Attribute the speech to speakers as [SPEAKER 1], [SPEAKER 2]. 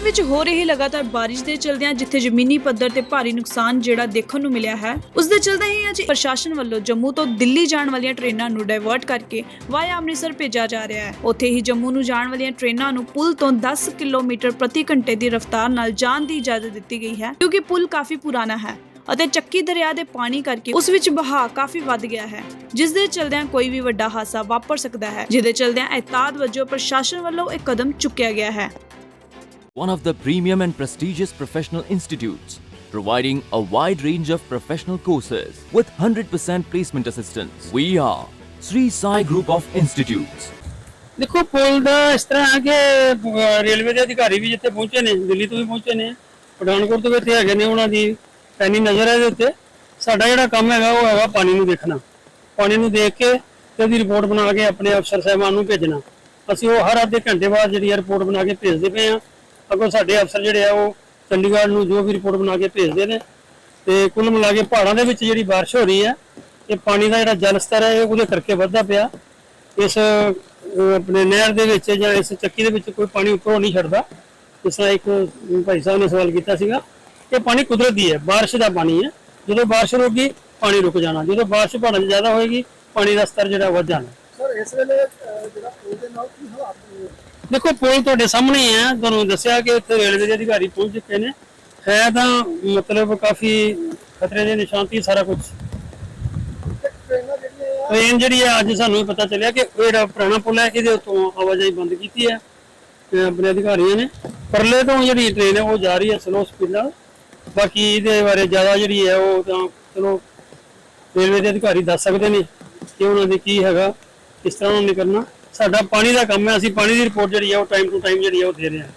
[SPEAKER 1] ਪੰਜਾਬ ਵਿੱਚ ਹੋ ਰਹੀ ਲਗਾਤਾਰ ਬਾਰਿਸ਼ ਦੇ ਚਲਦਿਆਂ ਜਿੱਥੇ ਜ਼ਮੀਨੀ ਪੱਧਰ ਤੇ ਭਾਰੀ ਨੁਕਸਾਨ ਜਿਹੜਾ ਦੇਖਣ ਨੂੰ ਮਿਲਿਆ ਹੈ, ਉਸ ਦੇ ਚਲਦੇ ਹੀ ਅੱਜ ਪ੍ਰਸ਼ਾਸਨ ਵੱਲੋਂ ਜੰਮੂ ਤੋਂ ਦਿੱਲੀ ਜਾਣ ਵਾਲੀਆਂ ਟ੍ਰੇਨਾਂ ਨੂੰ ਡਾਇਵਰਟ ਕਰਕੇ ਵਾਇਆ ਅੰਮ੍ਰਿਤਸਰ ਭੇਜਿਆ ਜਾ ਰਿਹਾ ਹੈ। ਉੱਥੇ ਹੀ ਜੰਮੂ ਨੂੰ ਜਾਣ ਵਾਲੀਆਂ ਟ੍ਰੇਨਾਂ ਨੂੰ ਪੁਲ ਤੋਂ 10 ਕਿਲੋਮੀਟਰ ਪ੍ਰਤੀ ਘੰਟੇ ਦੀ ਰਫ਼ਤਾਰ ਨਾਲ ਜਾਣ ਦੀ ਇਜਾਜ਼ਤ ਦਿੱਤੀ ਗਈ ਹੈ, ਕਿਉਂਕਿ ਪੁਲ ਕਾਫੀ ਪੁਰਾਣਾ ਹੈ ਅਤੇ ਚੱਕੀ ਦਰਿਆ ਦੇ ਪਾਣੀ ਕਰਕੇ ਉਸ ਵਿੱਚ ਬਹਾਅ ਕਾਫੀ ਵੱਧ ਗਿਆ ਹੈ, ਜਿਸ ਦੇ ਚਲਦਿਆਂ ਕੋਈ ਵੀ ਵੱਡਾ ਹਾਦਸਾ ਵਾਪਰ ਸਕਦਾ ਹੈ, ਜਿਹਦੇ ਚਲਦਿਆਂ ਅਹਿਤਾਤ ਵਜੋਂ ਪ੍ਰਸ਼ਾਸਨ ਵੱਲੋਂ ਇਹ ਕਦਮ ਚੁੱਕਿਆ ਗਿਆ ਹੈ।
[SPEAKER 2] One of the premium and prestigious professional institutes, providing a wide range of professional courses with 100% placement assistance. We are Sri Sai Group of Institutes.
[SPEAKER 3] ਦੇਖੋ ਪੁਲ ਦਾ ਇਸ ਤਰ੍ਹਾਂ ਹੈ ਕਿ ਰੇਲਵੇ ਦੇ ਅਧਿਕਾਰੀ ਵੀ ਜਿੱਥੇ ਪਹੁੰਚੇ ਨੇ ਦਿੱਲੀ ਤੋਂ ਵੀ ਪਹੁੰਚੇ ਨੇ ਪਠਾਨਕੋਟ ਤੋਂ ਵੀ ਇੱਥੇ ਹੈਗੇ ਨੇ ਉਹਨਾਂ ਦੀ ਪੈਣੀ ਨਜ਼ਰ ਹੈ ਇਹਦੇ ਉੱਤੇ ਸਾਡਾ ਜਿਹੜਾ ਕੰਮ ਹੈਗਾ ਉਹ ਹੈਗਾ ਪਾਣੀ ਨੂੰ ਦੇਖਣਾ ਪਾਣੀ ਨੂੰ ਦੇਖ ਕੇ ਤੇ ਉਹਦੀ ਰਿਪੋਰਟ ਬਣਾ ਕੇ ਆਪਣੇ ਅਫਸਰ ਸਾਹਿਬਾਨ ਨੂੰ ਭੇਜਣਾ ਅਸੀਂ ਉਹ ਹਰ ਅੱਧੇ ਘੰਟੇ ਬਾਅਦ ਜਿਹੜੀ ਰਿਪੋਰਟ ਬਣਾ ਕੇ ਭੇਜਦੇ ਪਏ ਆ ਅੱਗੋਂ ਸਾਡੇ ਅਫਸਰ ਜਿਹੜੇ ਆ, ਉਹ ਚੰਡੀਗੜ੍ਹ ਨੂੰ ਜੋ ਵੀ ਰਿਪੋਰਟ ਬਣਾ ਕੇ ਭੇਜਦੇ ਨੇ ਤੇ ਕੁੱਲ ਮਿਲਾ ਕੇ ਪਹਾੜਾਂ ਦੇ ਵਿੱਚ ਜਿਹੜੀ ਬਾਰਿਸ਼ ਹੋ ਰਹੀ ਹੈ, ਇਹ ਪਾਣੀ ਦਾ ਜਿਹੜਾ ਜਲ ਸਤਰ ਹੈ, ਇਹ ਉਹਦੇ ਕਰਕੇ ਵੱਧਦਾ ਪਿਆ। ਇਸ ਆਪਣੇ ਨਹਿਰ ਦੇ ਵਿੱਚ ਜਾਂ ਇਸ ਚੱਕੀ ਦੇ ਵਿੱਚ ਕੋਈ ਪਾਣੀ ਉੱਪਰੋਂ ਨਹੀਂ ਛੱਡਦਾ। ਜਿਸ ਤਰ੍ਹਾਂ ਇੱਕ ਭਾਈ ਸਾਹਿਬ ਨੇ ਸਵਾਲ ਕੀਤਾ ਸੀਗਾ, ਇਹ ਪਾਣੀ ਕੁਦਰਤੀ ਹੈ, ਬਾਰਿਸ਼ ਦਾ ਪਾਣੀ ਹੈ। ਜਦੋਂ ਬਾਰਿਸ਼ ਰੁਕੀ ਪਾਣੀ ਰੁਕ ਜਾਣਾ। ਜਦੋਂ ਬਾਰਿਸ਼ ਪਹਾੜਾਂ 'ਚ ਜ਼ਿਆਦਾ ਹੋਏਗੀ, ਪਾਣੀ ਦਾ ਸਤਰ ਜਿਹੜਾ ਵੱਧ ਜਾਣਾ।
[SPEAKER 4] ਸਰ, ਇਸ ਵੇਲੇ ਜਿਹੜਾ
[SPEAKER 3] ਦੇਖੋ ਪੁਲ ਤੁਹਾਡੇ ਸਾਹਮਣੇ ਹੀ ਤੁਹਾਨੂੰ ਦੱਸਿਆ ਕਿ ਇੱਥੇ ਰੇਲਵੇ ਦੇ ਅਧਿਕਾਰੀ ਪਹੁੰਚ ਚੁੱਕੇ ਨੇ। ਹੈ ਤਾਂ ਮਤਲਬ ਕਾਫੀ ਖਤਰੇ ਦੇ ਨਿਸ਼ਾਨ ਤੇ ਸਾਰਾ ਕੁਝ
[SPEAKER 4] ਟ੍ਰੇਨ
[SPEAKER 3] ਜਿਹੜੀ ਹੈ ਅੱਜ ਸਾਨੂੰ ਪਤਾ ਚੱਲਿਆ ਕਿ ਜਿਹੜਾ ਪੁਰਾਣਾ ਪੁਲ ਹੈ, ਇਹਦੇ ਉੱਤੋਂ ਆਵਾਜਾਈ ਬੰਦ ਕੀਤੀ ਹੈ। ਆਪਣੇ ਅਧਿਕਾਰੀਆਂ ਨੇ। ਪਰਲੇ ਤੋਂ ਜਿਹੜੀ ਟ੍ਰੇਨ ਹੈ, ਉਹ ਜਾ ਰਹੀ ਹੈ ਸਲੋ ਸਪੀਡ ਨਾਲ। ਬਾਕੀ ਇਹਦੇ ਬਾਰੇ ਜ਼ਿਆਦਾ ਜਿਹੜੀ ਹੈ, ਉਹ ਤਾਂ ਚਲੋ ਰੇਲਵੇ ਦੇ ਅਧਿਕਾਰੀ ਦੱਸ ਸਕਦੇ ਨੇ ਕਿ ਉਹਨਾਂ ਦੇ ਕੀ ਹੈਗਾ, ਕਿਸ ਤਰ੍ਹਾਂ ਉਹਨਾਂ ਨੇ ਕਰਨਾ। ਸਾਡਾ ਪਾਣੀ ਦਾ ਕੰਮ ਹੈ, ਅਸੀਂ ਪਾਣੀ ਦੀ ਰਿਪੋਰਟ ਜਿਹੜੀ ਹੈ ਉਹ ਟਾਈਮ ਟੂ ਟਾਈਮ ਜਿਹੜੀ ਹੈ ਉਹ ਦੇ ਰਹੇ ਹਾਂ।